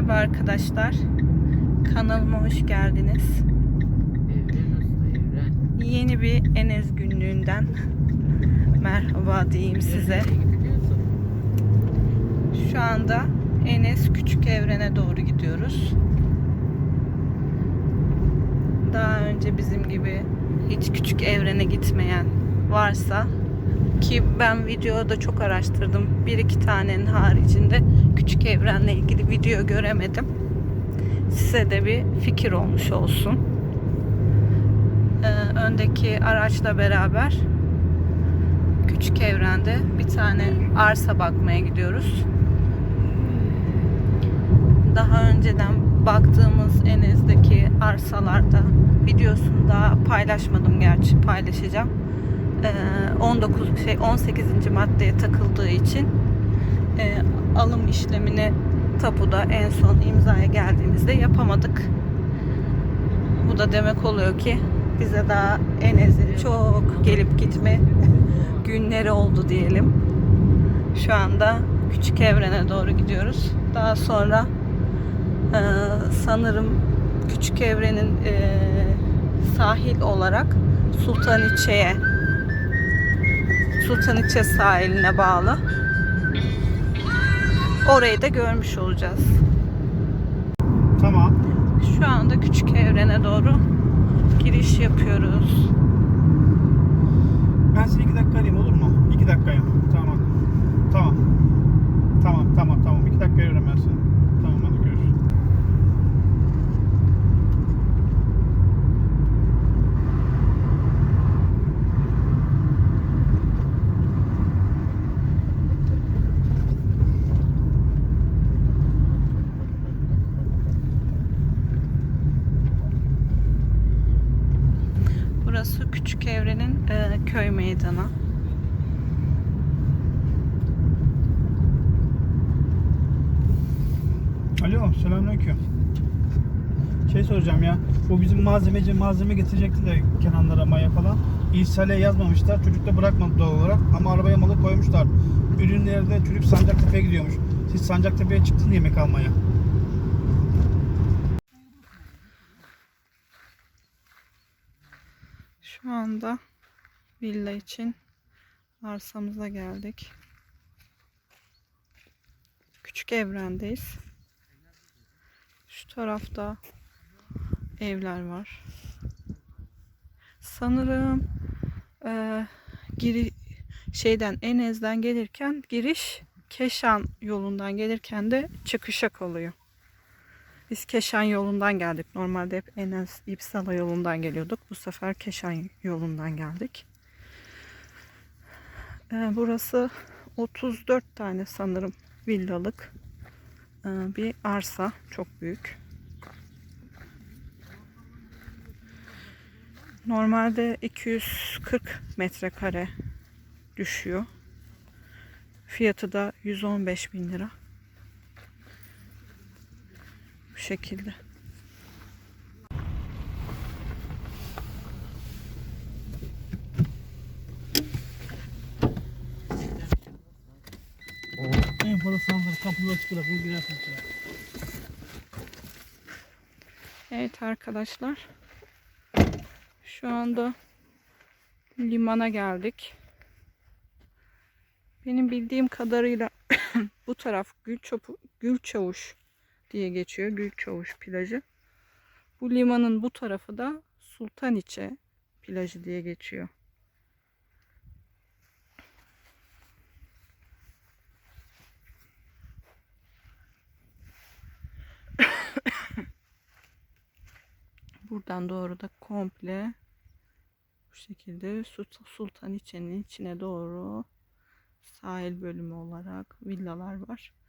Merhaba arkadaşlar. Kanalıma hoş geldiniz. Yeni bir Enes günlüğünden merhaba diyeyim size. Şu anda Enes Küçük Evren'e doğru gidiyoruz. Daha önce bizim gibi hiç Küçük Evren'e gitmeyen varsa ki ben videoda çok araştırdım. Bir iki tanenin haricinde Küçük Evren'le ilgili video göremedim. Size de bir fikir olmuş olsun. Ee, öndeki araçla beraber Küçük Evren'de bir tane arsa bakmaya gidiyoruz. Daha önceden baktığımız Enes'deki arsalarda videosunu daha paylaşmadım gerçi paylaşacağım. Ee, 19 şey 18. maddeye takıldığı için e, alım işlemini tapuda en son imzaya geldiğimizde yapamadık. Bu da demek oluyor ki bize daha Enes'in çok gelip gitme günleri oldu diyelim. Şu anda küçük evrene doğru gidiyoruz. Daha sonra e, sanırım küçük evrenin e, sahil olarak Sultaniçe'ye Sultaniçe sahiline bağlı. Orayı da görmüş olacağız. Tamam. Şu anda küçük evrene doğru giriş yapıyoruz. Ben seni iki dakika arayayım olur mu? İki dakikaya. Tamam. Tamam. Tamam tamam tamam. İki dakika arıyorum ben seni. Burası küçük evrenin e, köy meydanı. Alo selamünaleyküm. Şey soracağım ya. Bu bizim malzemeci malzeme getirecekti de Kenanlara maya falan. İhsale yazmamışlar. Çocuk da bırakmadı doğal olarak. Ama arabaya malı koymuşlar. Ürünleri de çocuk Sancaktepe'ye gidiyormuş. Siz Sancaktepe'ye çıktın yemek almaya. Şu anda villa için arsamıza geldik. Küçük evrendeyiz. Şu tarafta evler var. Sanırım eee, giri şeyden Enez'den gelirken giriş Keşan yolundan gelirken de çıkışa kalıyor. Biz Keşan yolundan geldik. Normalde hep Enes İpsala yolundan geliyorduk. Bu sefer Keşan yolundan geldik. Ee, burası 34 tane sanırım villalık ee, bir arsa. Çok büyük. Normalde 240 metrekare düşüyor. Fiyatı da 115 bin lira. Bu şekilde. En fazla sandır kapıları açık bırakın girersin. Evet arkadaşlar. Şu anda limana geldik. Benim bildiğim kadarıyla bu taraf Gülçopu, Gülçavuş diye geçiyor. Gülçavuş plajı. Bu limanın bu tarafı da Sultaniçe plajı diye geçiyor. Buradan doğru da komple bu şekilde Sultan Sultaniçe'nin içine doğru sahil bölümü olarak villalar var.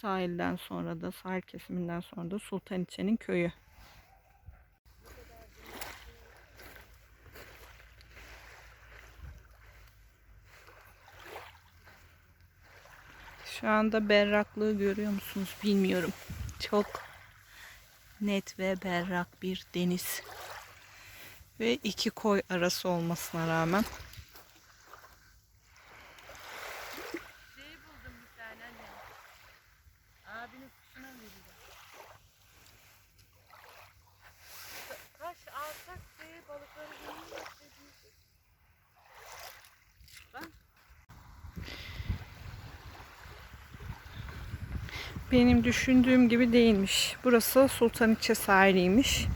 Sahilden sonra da sahil kesiminden sonra da Sultaniçe'nin köyü. Şu anda berraklığı görüyor musunuz bilmiyorum. Çok net ve berrak bir deniz. Ve iki koy arası olmasına rağmen abinin kuşuna vereceğim. Kaş alsak diye balıkları görmüyor dediğimiz. Bak. Benim düşündüğüm gibi değilmiş. Burası Sultaniçe sahiliymiş.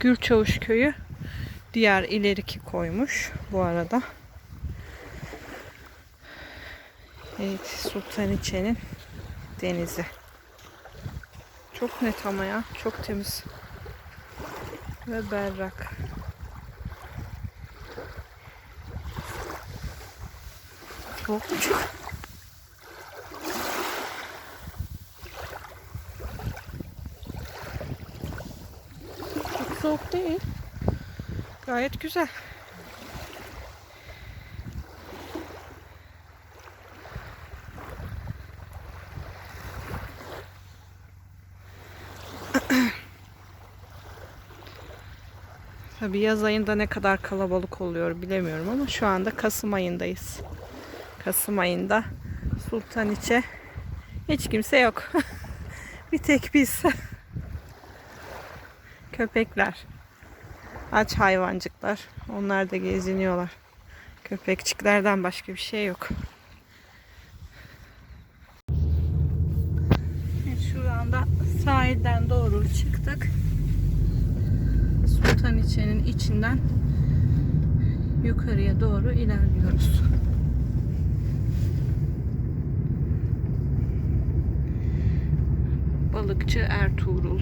Gürçavuş köyü diğer ileriki koymuş bu arada. Evet Sultaniçe'nin denizi. Çok net ama ya. Çok temiz. Ve berrak. Çok? Çok soğuk değil. Gayet güzel. Tabii yaz ayında ne kadar kalabalık oluyor bilemiyorum ama şu anda Kasım ayındayız. Kasım ayında Sultaniçe hiç kimse yok. Bir tek biz. Köpekler. Aç hayvancıklar. Onlar da geziniyorlar. Köpekçiklerden başka bir şey yok. Şu anda sahilden doğru çıktık. Sultaniçe'nin içinden yukarıya doğru ilerliyoruz. Balıkçı Ertuğrul.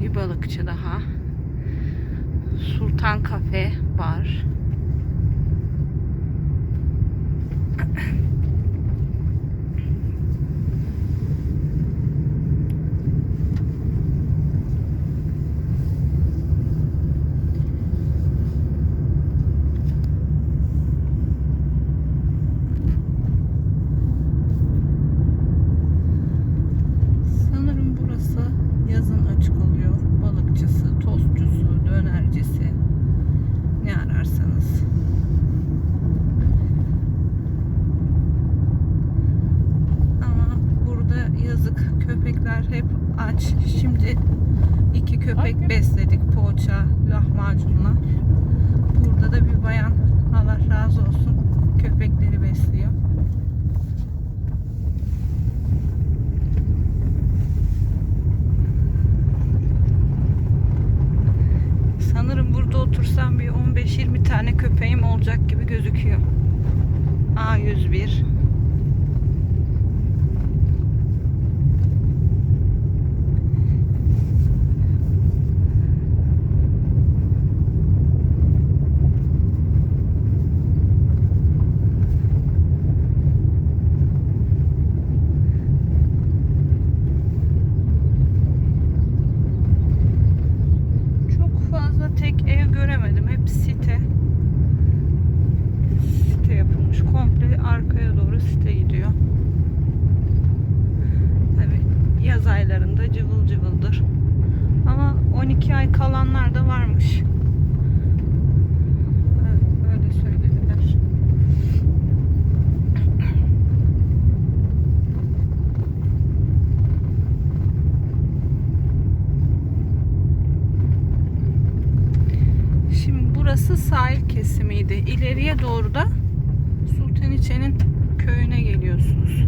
Bir balıkçı daha. Sultan Kafe var. Sanırım burası yazın açık oluyor. Balıkçısı, tostçusu, dönercisi. Ne ararsanız. Ama burada yazık köpekler hep aç. Şimdi iki köpek besledik poğaça, lahmacunla. Burada da bir bayan Allah razı olsun köpekleri besliyor. Sanırım burada otursam bir 15-20 tane köpeğim olacak gibi gözüküyor. A101. Çok fazla tek ev göremedim. Hep site. Site yapılmış. Komple arkaya doğru site gidiyor. Tabi yaz aylarında cıvıl cıvıldır. Ama 12 ay kalanlar da varmış. Evet, Öyle söylediler. Şimdi burası sahil kesimiydi. İleriye doğru da Sultaniçe'nin köyüne geliyorsunuz.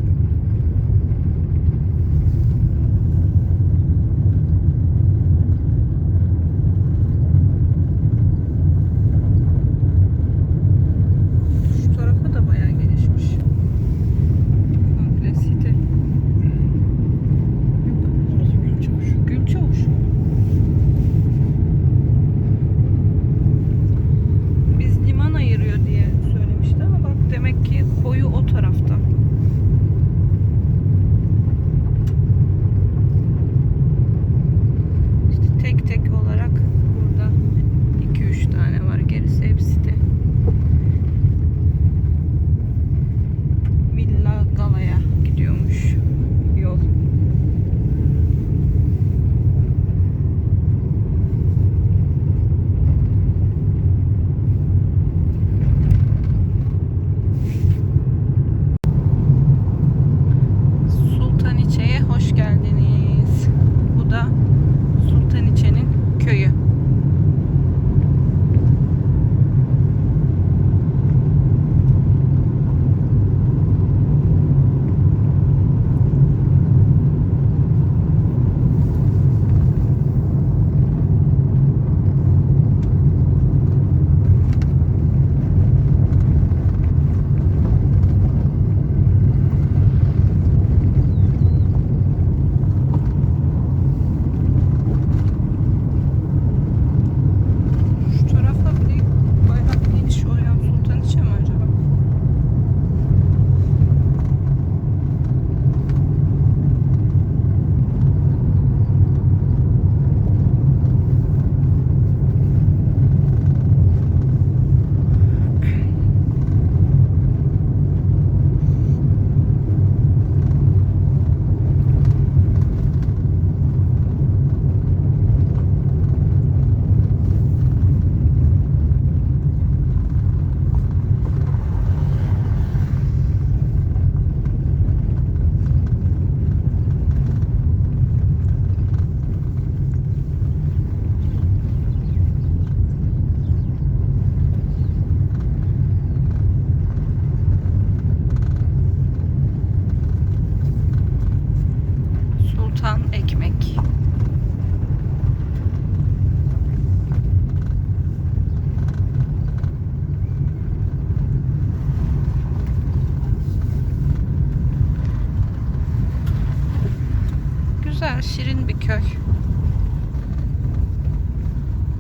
Güzel, şirin bir köy.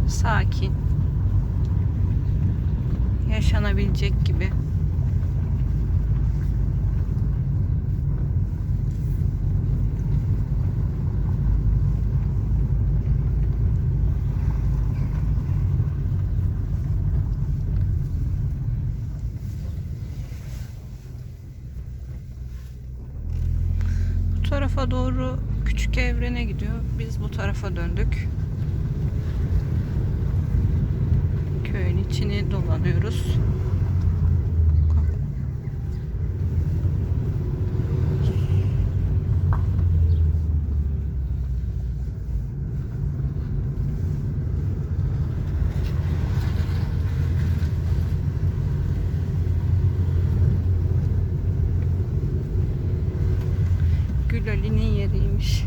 Sakin. Yaşanabilecek gibi. Tarafa doğru küçük evrene gidiyor. Biz bu tarafa döndük. Köyün içini dolanıyoruz. Gül Ali'nin yeriymiş.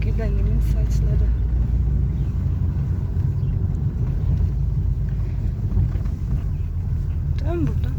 Gül Ali'nin saçları. Dön buradan.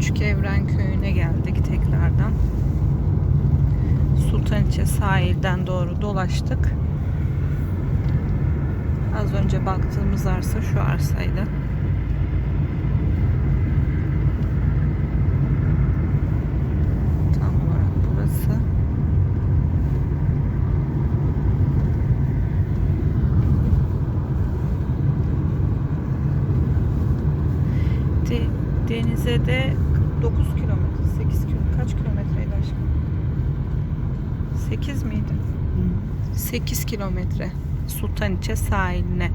Küçük Evren Köyü'ne geldik tekrardan. Sultaniçe sahilden doğru dolaştık. Az önce baktığımız arsa şu arsaydı. Tam burası. De- denize de 9 kilometre, 8 kilometre, kaç kilometreydi aşkım? 8 miydi? 8 kilometre Sultaniçe sahiline.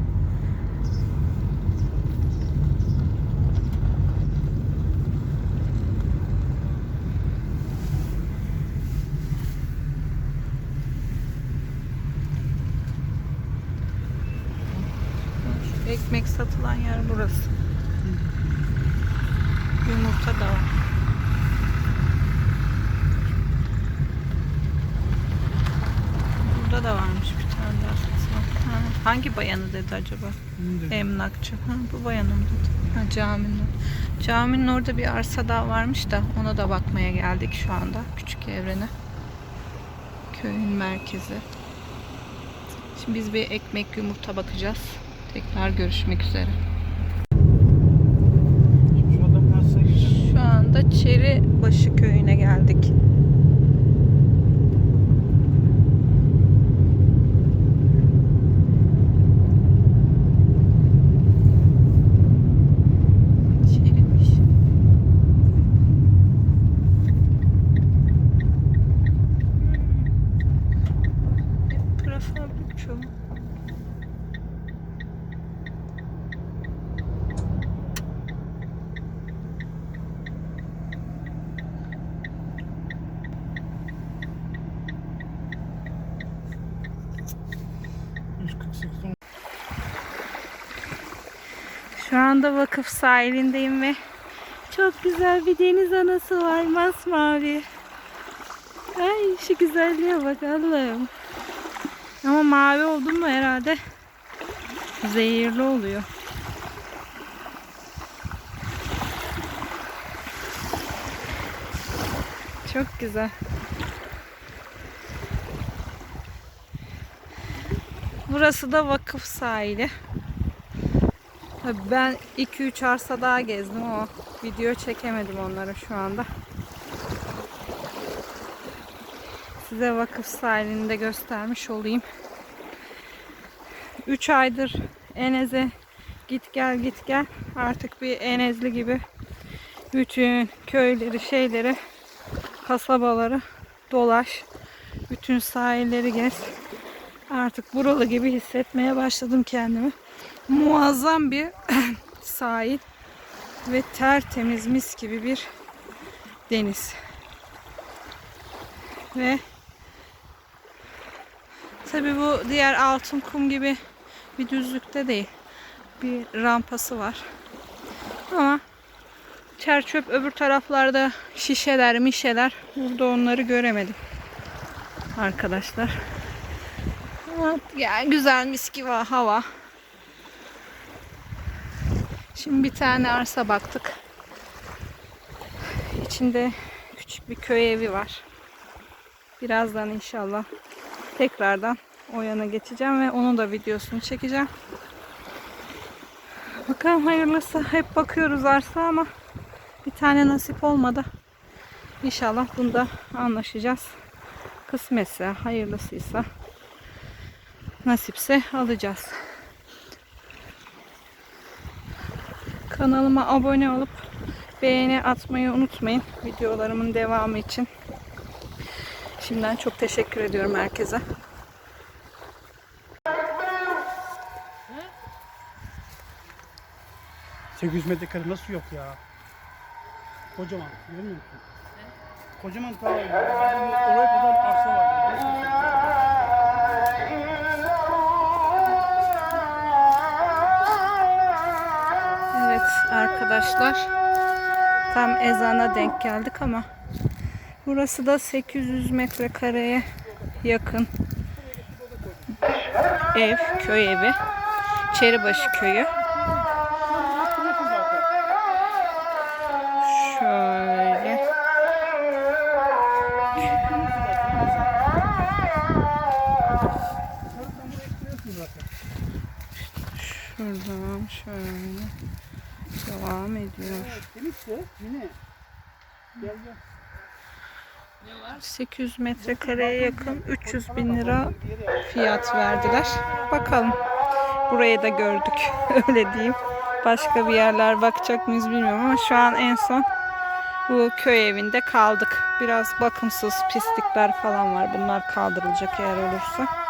Ekmek satılan yer burası. Yumurta da var. Burada da varmış bir tane daha. satılan. Ha, hangi bayanı dedi acaba? Emlakçı. Ha, bu bayanım dedi. Ha, caminin. Caminin orada bir arsa daha varmış da ona da bakmaya geldik şu anda. Küçük evrene. Köyün merkezi. Şimdi biz bir ekmek yumurta bakacağız. Tekrar görüşmek üzere. Şu? Şu anda Çeribaşı köyüne geldik. Çeribaşı. Hep prefabrik çoğu. Şu anda vakıf sahilindeyim ve çok güzel bir deniz anası var masmavi. Ay şu güzelliğe bak Allah'ım. Ama mavi oldu mu herhalde zehirli oluyor. Çok güzel. Burası da vakıf sahili. Ben 2-3 arsa daha gezdim. Ama video çekemedim onları şu anda. Size vakıf sahilini de göstermiş olayım. 3 aydır Enez'e git gel git gel. Artık bir Enezli gibi bütün köyleri şeyleri kasabaları dolaş. Bütün sahilleri gez. Artık buralı gibi hissetmeye başladım kendimi muazzam bir sahil ve tertemiz mis gibi bir deniz. Ve tabi bu diğer altın kum gibi bir düzlükte değil bir rampası var. Ama çerçöp öbür taraflarda şişeler mişeler. Burada onları göremedim arkadaşlar. Ama yani güzel mis gibi hava şimdi bir tane arsa baktık içinde küçük bir köy evi var birazdan inşallah tekrardan o yana geçeceğim ve onun da videosunu çekeceğim Bakalım hayırlısı. Hep bakıyoruz arsa ama bir tane nasip olmadı. İnşallah bunda anlaşacağız. Kısmetse, hayırlısıysa nasipse alacağız. Kanalıma abone olup beğeni atmayı unutmayın videolarımın devamı için. Şimdiden çok teşekkür ediyorum herkese. Hı? 800 metrekare nasıl yok ya? Kocaman. Görmüyor musun? Kocaman tarla. Oraya kadar arsa var. Arkadaşlar tam ezana denk geldik ama burası da 800 metrekareye yakın ev, köy evi. Çeribaşı köyü. Şöyle. Şuradan şöyle devam ediyor. Demişti. Yine. Gel gel. 800 metrekareye yakın 300 bin lira fiyat verdiler. Bakalım. Burayı da gördük. Öyle diyeyim. Başka bir yerler bakacak mıyız bilmiyorum ama şu an en son bu köy evinde kaldık. Biraz bakımsız pislikler falan var. Bunlar kaldırılacak eğer olursa.